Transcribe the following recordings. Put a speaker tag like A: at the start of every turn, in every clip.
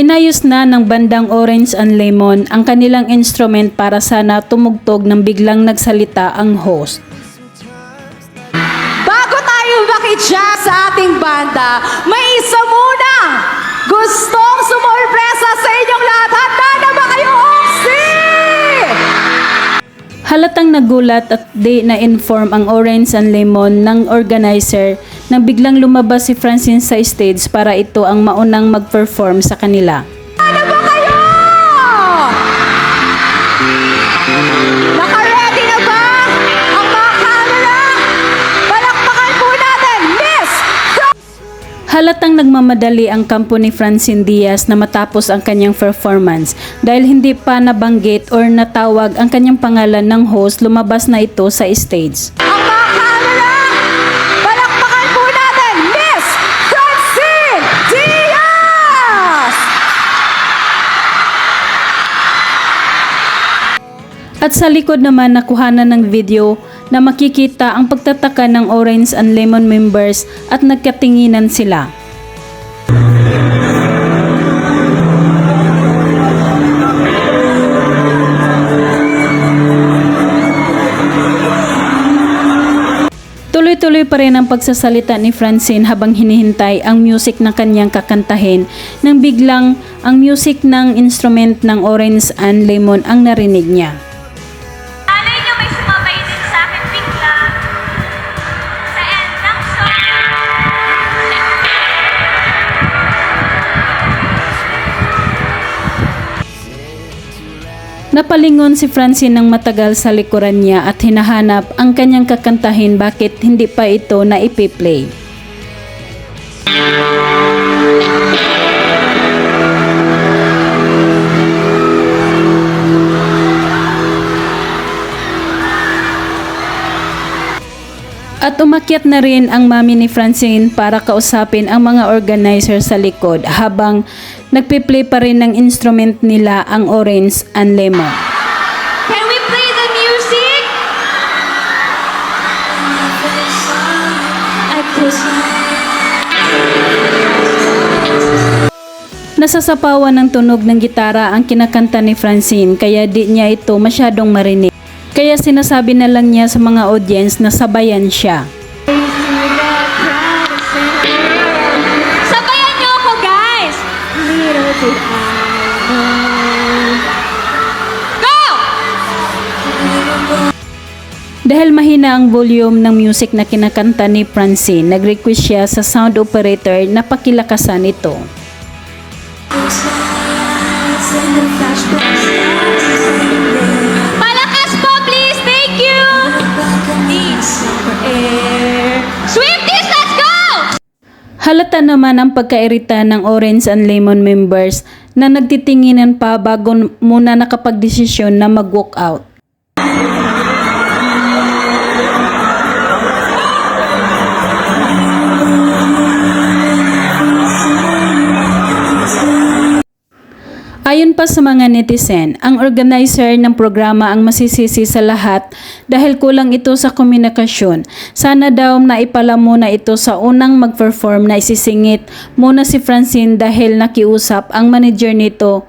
A: Inayos na ng bandang Orange and Lemon ang kanilang instrument para sana tumugtog ng biglang nagsalita ang host.
B: Bago tayo makitya sa ating banda, may isa muna gustong
A: Halatang nagulat at di na-inform ang Orange and Lemon ng organizer nang biglang lumabas si Francine sa stage para ito ang maunang mag-perform sa kanila. Halatang nagmamadali ang kampo ni Francine Diaz na matapos ang kanyang performance dahil hindi pa nabanggit or natawag ang kanyang pangalan ng host lumabas na ito sa stage. At sa likod naman nakuhanan ng video na makikita ang pagtataka ng Orange and Lemon members at nagkatinginan sila. Tuloy-tuloy pa rin ang pagsasalita ni Francine habang hinihintay ang music na kanyang kakantahin nang biglang ang music ng instrument ng Orange and Lemon ang narinig niya. Napalingon si Francine ng matagal sa likuran niya at hinahanap ang kanyang kakantahin bakit hindi pa ito na ipiplay. At umakyat na rin ang mami ni Francine para kausapin ang mga organizer sa likod habang nagpiplay pa rin ng instrument nila ang Orange and Lemon.
C: Can we play the music?
A: Nasasapawan ng tunog ng gitara ang kinakanta ni Francine kaya di niya ito masyadong marinig. Kaya sinasabi na lang niya sa mga audience na sabayan siya.
C: Sabayan niyo ako, guys! Go!
A: Dahil mahina ang volume ng music na kinakanta ni Francine, nag-request siya sa sound operator na pakilakasan ito. Halata naman ang pagkairita ng Orange and Lemon members na nagtitinginan pa bago muna nakapagdesisyon na mag-walk out. Ayon pa sa mga netizen, ang organizer ng programa ang masisisi sa lahat dahil kulang ito sa komunikasyon. Sana daw na ipala muna ito sa unang mag-perform na isisingit muna si Francine dahil nakiusap ang manager nito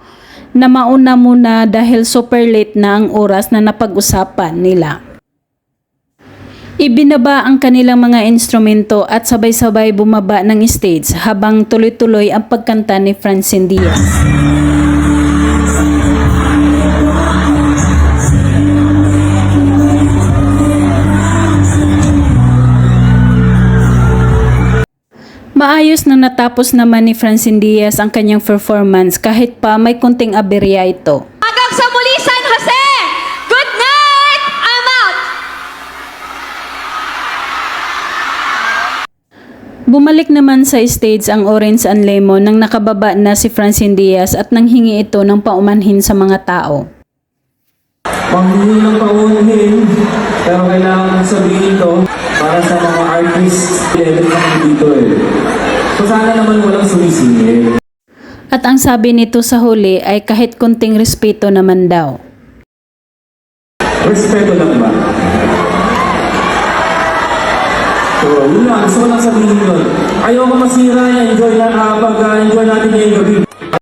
A: na mauna muna dahil super late na ang oras na napag-usapan nila. Ibinaba ang kanilang mga instrumento at sabay-sabay bumaba ng stage habang tuloy-tuloy ang pagkanta ni Francine Diaz. Maayos na natapos naman ni Francine Diaz ang kanyang performance kahit pa may kunting aberya ito.
C: Hanggang sa muli, San Jose! Good night! I'm out!
A: Bumalik naman sa stage ang Orange and Lemon nang nakababa na si Francine Diaz at nanghingi ito ng paumanhin sa mga tao.
D: Panghingi ng paunin, pero kailangan sabihin to para sa mga artists level na dito eh. Sana naman walang sumisingit.
A: At ang sabi nito sa huli ay kahit kunting respeto naman daw.
D: Respeto lang ba? So, yun lang. Gusto ko lang sabihin yun. Ayoko masira. Enjoy lang. Uh, pag uh, enjoy natin ngayong gabi.